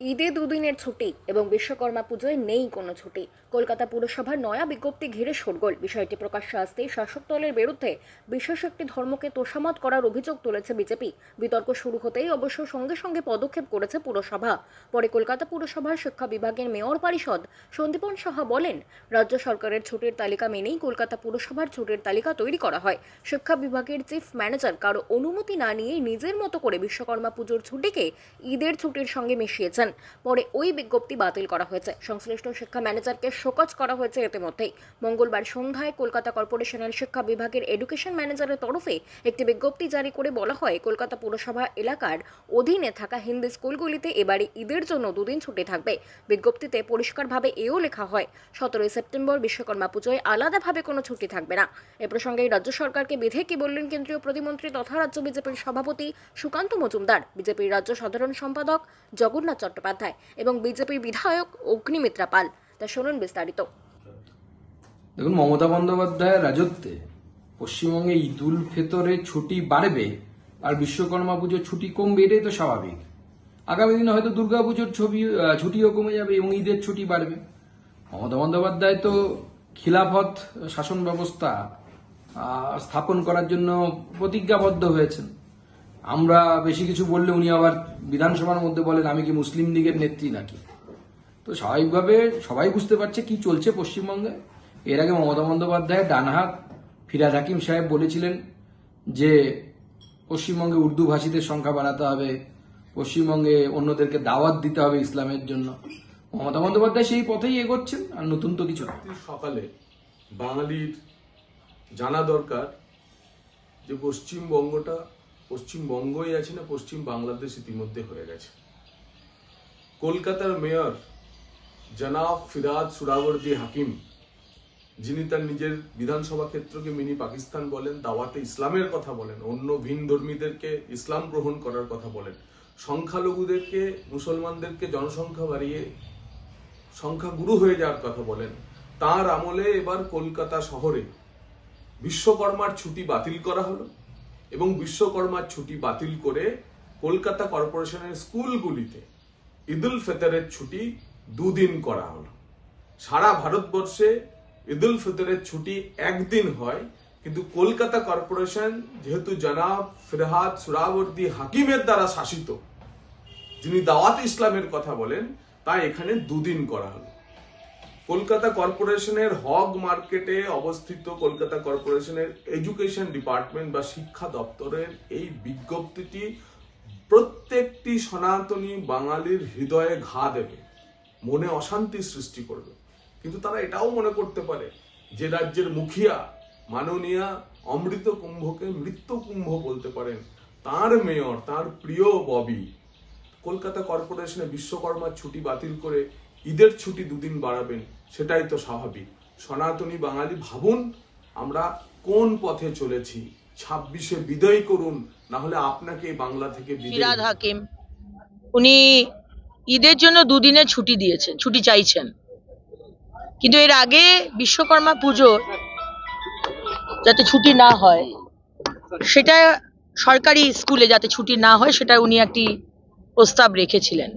ঈদে দুদিনের ছুটি এবং বিশ্বকর্মা পুজোয় নেই কোনো ছুটি। কলকাতা পুরসভার নয়া বিজ্ঞপ্তি ঘিরে শোরগোল। বিষয়টি প্রকাশ্যে আসতেই শাসক দলের বিরুদ্ধে বিশেষ একটি ধর্মকে তোষামত করার অভিযোগ তুলেছে বিজেপি। বিতর্ক শুরু হতেই অবশ্য সঙ্গে সঙ্গে পদক্ষেপ করেছে পুরসভা। পরে কলকাতা পুরসভার শিক্ষা বিভাগের মেয়র পরিষদ সন্দীপন সাহা বলেন, রাজ্য সরকারের ছুটির তালিকা মেনেই কলকাতা পুরসভার ছুটির তালিকা তৈরি করা হয়। শিক্ষা বিভাগের চিফ ম্যানেজার কারও অনুমতি না নিয়ে নিজের মতো করে বিশ্বকর্মা পুজোর ছুটিকে ঈদের ছুটির সঙ্গে মিশিয়েছেন। পরে ওই বিজ্ঞপ্তি বাতিল করা হয়েছে। সংশ্লিষ্ট শিক্ষা ম্যানেজারকে শোকজ করা হয়েছে ইতিমধ্যেই। মঙ্গলবার সন্ধ্যায় কলকাতা কর্পোরেশনের শিক্ষা বিভাগের এডুকেশন ম্যানেজারের তরফে একটি বিজ্ঞপ্তি জারি করে বলা হয়, কলকাতা পুরসভা এলাকার অধীনে থাকা হিন্দি স্কুলগুলিতে এবারে ঈদের জন্য দুদিন ছুটি থাকবে। বিজ্ঞপ্তিতে পরিষ্কারভাবে এও লেখা হয়, সতেরোই সেপ্টেম্বর বিশ্বকর্মা পুজোয় আলাদাভাবে কোনো ছুটি থাকবে না। এ প্রসঙ্গে রাজ্য সরকারকে বিধে কি বললেন কেন্দ্রীয় প্রতিমন্ত্রী তথা রাজ্য বিজেপির সভাপতি সুকান্ত মজুমদার। বিজেপির রাজ্য সাধারণ সম্পাদক জগন্নাথ চট্টোপাধ্যায়। এবং বিজেপির বিধায়ক অগ্নিমিত্রা পাল। তা শুনুন বিস্তারিত। দেখুন, মমতা বন্দ্যোপাধ্যায়ের রাজত্বে পশ্চিমবঙ্গে ঈদ উল ফেতরে ছুটি বাড়বে আর বিশ্বকর্মা পুজোর ছুটি কমবে, এটাই তো স্বাভাবিক। আগামী দিনে হয়তো দুর্গাপুজোর ছবি ছুটিও কমে যাবে এবং ঈদের ছুটি বাড়বে। মমতা বন্দ্যোপাধ্যায় তো খিলাফত শাসন ব্যবস্থা স্থাপন করার জন্য প্রতিজ্ঞাবদ্ধ হয়েছেন। আমরা বেশি কিছু বললে উনি আবার বিধানসভার মধ্যে বলেন, আমি কি মুসলিম লীগের নেত্রী নাকি? তো স্বাভাবিকভাবে সবাই বুঝতে পারছে কি চলছে পশ্চিমবঙ্গে। এর আগে মমতা বন্দ্যোপাধ্যায়, ডানহাত, ফিরাদ হাকিম সাহেব বলেছিলেন যে, পশ্চিমবঙ্গে উর্দু ভাষীদের সংখ্যা বাড়াতে হবে, পশ্চিমবঙ্গে অন্যদেরকে দাওয়াত দিতে হবে ইসলামের জন্য। মমতা বন্দ্যোপাধ্যায় সেই পথেই এগোচ্ছেন, আর নতুন তো কিছু। সকালে বাঙালির জানা দরকার যে পশ্চিমবঙ্গটা পশ্চিমবঙ্গই আছে না পশ্চিম বাংলাদেশ ইতিমধ্যে হয়ে গেছে। কলকাতার মেয়র জনাব ফিরাদ সুরাবর্দি হাকিম, যিনি তার নিজের বিধানসভা ক্ষেত্রকে মিনি পাকিস্তান বলেন, দাওয়াতে ইসলামের কথা বলেন, অন্য ভিন ধর্মীদেরকে ইসলাম গ্রহণ করার কথা বলেন, সংখ্যালঘুদেরকে, মুসলমানদেরকে জনসংখ্যা বাড়িয়ে সংখ্যাগুরু হয়ে যাওয়ার কথা বলেন, তার আমলে এবার কলকাতা শহরে বিশ্বকর্মার ছুটি বাতিল করা হলো। এবং বিশ্বকর্মার ছুটি বাতিল করে কলকাতা কর্পোরেশনের স্কুলগুলিতে ঈদুল ফিতরের ছুটি দুদিন করা হলো। সারা ভারতবর্ষে ঈদুল ফিতরের ছুটি একদিন হয়, কিন্তু কলকাতা কর্পোরেশন যেহেতু জনাব ফিরহাদ সুরাবর্দি হাকিমের দ্বারা শাসিত, যিনি দাওয়াত ইসলামের কথা বলেন, তাই এখানে দুদিন করা হলো। কলকাতা কর্পোরেশনের হগ মার্কেটে অবস্থিত কলকাতা কর্পোরেশনের এডুকেশন ডিপার্টমেন্ট বা শিক্ষা দপ্তরের এই বিজ্ঞপ্তিটি প্রত্যেকটি সনাতনী বাঙালির হৃদয়ে ঘা দেবে, মনে অশান্তি সৃষ্টি করবে। কিন্তু তারা এটাও মনে করতে পারে যে রাজ্যের মুখিয়া মাননীয়া অমৃত কুম্ভকে মৃত্যু কুম্ভ বলতে পারেন। তার মেয়র, তার প্রিয় ববি কলকাতা কর্পোরেশনে বিশ্বকর্মার ছুটি বাতিল করে ঈদের ছুটি দুদিন বাড়াবেন, সেটাই তো স্বাভাবিক। সনাতনী বাঙালি, ভাবুন আমরা কোন পথে চলেছি। ছাব্বিশে বিদায় করুন, না হলে আপনাকে বাংলা থেকে ফিরাদ হাকিম, উনি ঈদের জন্য দুদিনের ছুটি দিয়েছেন, ছুটি চাইছেন। কিন্তু এর আগে বিশ্বকর্মা পুজো যাতে ছুটি না হয়, সেটা সরকারি স্কুলে যাতে ছুটি না হয়, সেটা উনি একটি প্রস্তাব রেখেছিলেন।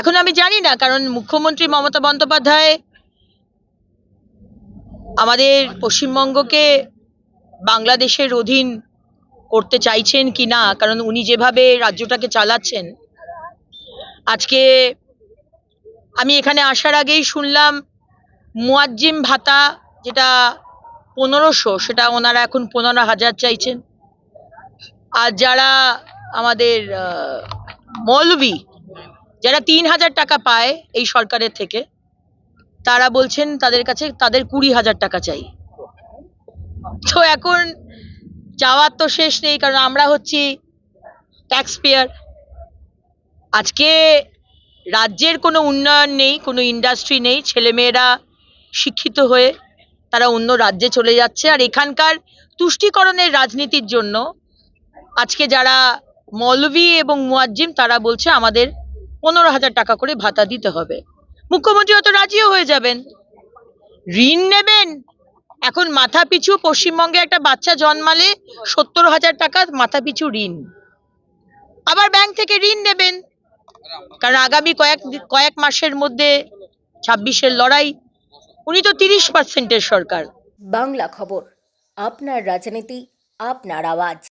এখন আমি জানি না, কারণ মুখ্যমন্ত্রী মমতা বন্দ্যোপাধ্যায় আমাদের পশ্চিমবঙ্গকে বাংলাদেশের অধীন করতে চাইছেন কি না, কারণ উনি যেভাবে রাজ্যটাকে চালাচ্ছেন। আজকে আমি এখানে আসার আগেই শুনলাম মুয়াজ্জিম ভাতা যেটা পনেরোশো, সেটা ওনারা এখন পনেরো হাজার চাইছেন। আর যারা আমাদের মৌলবি যারা তিন হাজার টাকা পায় এই সরকারের থেকে, তারা বলছেন তাদের কাছে, তাদের কুড়ি হাজার টাকা চাই। তো এখন যাওয়ার তো শেষ নেই, কারণ আমরা হচ্ছি ট্যাক্স পেয়ার আজকে রাজ্যের কোনো উন্নয়ন নেই, কোনো ইন্ডাস্ট্রি নেই, ছেলেমেয়েরা শিক্ষিত হয়ে তারা অন্য রাজ্যে চলে যাচ্ছে। আর এখানকার তুষ্টিকরণের রাজনীতির জন্য আজকে যারা মৌলভী এবং মুয়াজ্জিম, তারা বলছে আমাদের পনেরো হাজার টাকা করে ভাতা দিতে হবে। মুখ্যমন্ত্রী হয়তো রাজিও হয়ে যাবেন। ঋণ নেবেন? এখন মাথা পিছু পশ্চিমবঙ্গে একটা বাচ্চা জন্মালে সত্তর হাজার টাকা মাথা পিছু ঋণ। আবার ব্যাংক থেকে ঋণ নেবেন। কারণ আগামী কয়েক কয়েক মাসের মধ্যে ছাব্বিশের লড়াই। উনি তো তিরিশ পার্সেন্টের সরকার। বাংলা খবর, আপনার রাজনীতি, আপনার আওয়াজ।